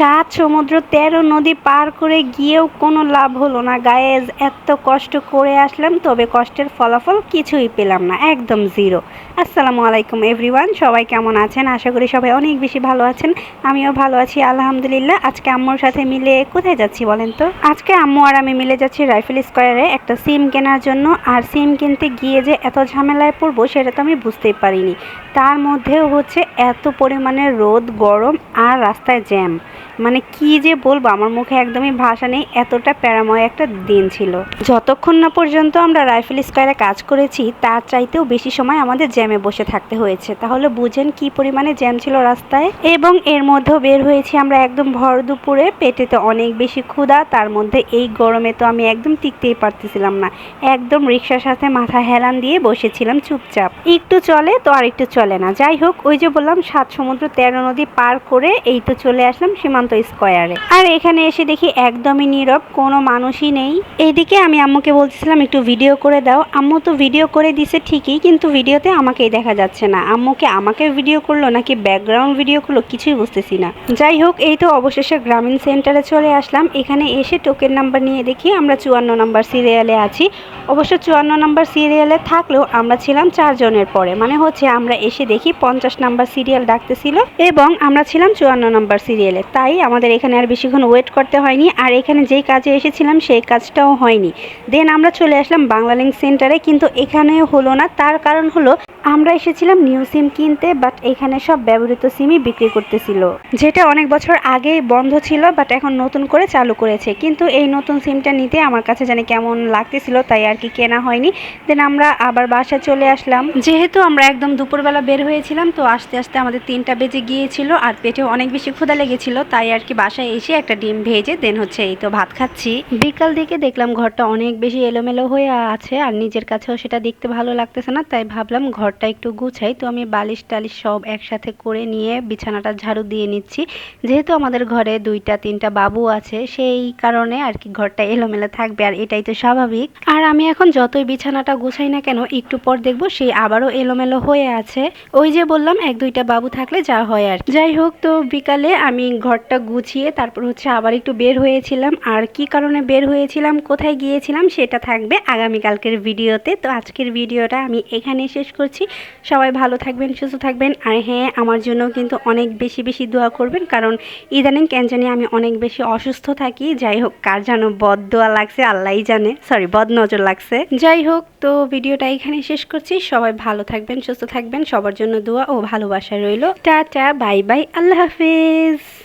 সাত সমুদ্র তেরো নদী পার করে গিয়েও কোনো লাভ হলো না। গায়েজ, এত কষ্ট করে আসলাম, তবে কষ্টের ফলাফল কিছুই পেলাম না, একদম জিরো। আসসালামু আলাইকুম এভরিওয়ান, সবাই কেমন আছেন? আশা করি সবাই অনেক বেশি ভালো আছেন, আমিও ভালো আছি, আলহামদুলিল্লাহ। আজকে আম্মুর সাথে মিলে কোথায় যাচ্ছি বলেন তো? আজকে আম্মু আর আমি মিলে যাচ্ছি রাইফেল স্কোয়ারে একটা সিম কেনার জন্য, আর সিম কিনতে গিয়ে যে এত ঝামেলায় পড়ব সেটা তো আমি বুঝতেই পারিনি। তার মধ্যেও হচ্ছে এত পরিমাণে রোদ, গরম, আর রাস্তায় জ্যাম। মানে কি যে বলব, আমার মুখে একদমই ভাষা নেই, এতটা প্যারাময় একটা দিন ছিল। যতক্ষণ না পর্যন্ত আমরা রাইফেল স্কোয়ারে কাজ করেছি, তার চাইতেও বেশি সময় আমাদের জ্যামে বসে থাকতে হয়েছে। তাহলে বুঝেন কি পরিমাণে জ্যাম ছিল রাস্তায়? এবং এর মধ্যেও বের হয়েছি আমরা একদম ভর দুপুরে, পেটেতে অনেক বেশি ক্ষুধা, তার মধ্যে এই গরমে তো আমি একদম টিকতেই পারতেছিলাম না। একদম রিক্সার সাথে মাথা হেলান দিয়ে বসেছিলাম চুপচাপ। একটু চলে তো আর একটু চলে না। যাই হোক, ওই যে বললাম, সাত সমুদ্র তেরো নদী পার করে এই তো চলে আসলাম সীমান্ত স্কোয়ারে আর এখানে এসে দেখি একদমই নীরব, কোনো মানুষই নেই। এইদিকে আমি আম্মুকে বলছিলাম একটু ভিডিও করে দাও। আম্মু তো ভিডিও করে দিছে ঠিকই, কিন্তু ভিডিওতে আমাকেই দেখা যাচ্ছে না। আম্মুকে আমাকে ভিডিও করল নাকি ব্যাকগ্রাউন্ড ভিডিও করল কিছুই বুঝতেছি না। যাই হোক, এই তো অবশেষে গ্রামীণ সেন্টারে চলে আসলাম। এখানে এসে টোকেন নাম্বার নিয়ে দেখি আমরা চুয়ান্ন নাম্বার সিরিয়ালে আছি। অবশ্য চুয়ান্ন নাম্বার সিরিয়ালে থাকলেও আমরা ছিলাম চারজনের পরে। মানে হচ্ছে আমরা এসে দেখি পঞ্চাশ নাম্বার সিরিয়াল ডাকতেছিল এবং আমরা ছিলাম চুয়ান্ন নাম্বার সিরিয়ালে তাই আমাদের এখানে আর বেশিক্ষণ ওয়েট করতে হয়নি। আর এখানে যেই কাজে এসেছিলাম, সেই কাজটাও হয়নি। দেন আমরা চলে আসলাম বাংলালিংক সেন্টারে কিন্তু এখানেও হলো না। তার কারণ হলো, আমরা এসেছিলাম নিউ সিম কিনতে বাট এখানে সব ব্যবহৃত সিমই বিক্রি করতেছিল। যেটা অনেক বছর আগে বন্ধ ছিল বাট এখন নতুন করে চালু করেছে। কিন্তু এই নতুন সিমটা নিতে আমার কাছে জানি কেমন লাগতেছিল, তাই আর কি কেনা হয়নি। দেন আমরা আবার বাসায় চলে আসলাম। যেহেতু আমরা একদম দুপুরবেলা বের হয়েছিলাম, তো আস্তে আস্তে আমাদের তিনটা বেজে গিয়েছিল, আর পেটে অনেক বেশি ক্ষুধা লেগেছিল, তাই আর কি বাসায় এসে একটা ডিম ভেজে দেন হচ্ছে এই তো ভাত খাচ্ছি। বিকাল দিকে দেখলাম ঘরটা অনেক বেশি এলোমেলো হয়ে আছে আর নিজের কাছেও সেটা দেখতে ভালো লাগতেছে না, তাই ভাবলাম ঘরটা একটু গুছাই। তো আমি বালিশ টালিশ সব একসাথে করে নিয়ে বিছানাটা ঝাড়ু দিয়ে নিচ্ছি। যেহেতু আমাদের ঘরে দুইটা, তিনটা বাবু আছে, সেই কারণে আর কি ঘরটা এলোমেলো থাকবে আর এটাই তো স্বাভাবিক। আর আমি এখন যতই বিছানাটা গুছাই না কেন, একটু পর দেখব সেই আবারও এলোমেলো হয়ে আছে। ওই যে বললাম, এক দুইটা বাবু থাকলে যা হয় আর যাই হোক, তো বিকালে আমি ঘরটা গুছিয়ে তারপর হচ্ছে আবার একটু বের হয়েছিলাম। আর কি কারণে বের হয়েছিলাম, কোথায় গিয়েছিলাম সেটা থাকবে আগামীকালকের ভিডিওতে। তো আজকের ভিডিওটা আমি এখানে শেষ করছি। সবাই ভালো থাকবেন, সুস্থ থাকবেন। আর হ্যাঁ আমার জন্য কিন্তু অনেক বেশি বেশি দোয়া করবেন। কারণ ইদানিং কেন জানি আমি অনেক বেশি অসুস্থ থাকি। যাই হোক, কার যেন বদ দোয়া লাগছে আল্লাহই জানে। সরি বদ নজর লাগছে। যাই হোক, তো ভিডিওটা এখানে শেষ করছি। সবাই ভালো থাকবেন, সুস্থ থাকবেন। সবার জন্য দোয়া ও ভালোবাসা রইল। টাটা, বাই বাই, আল্লাহ হাফিজ।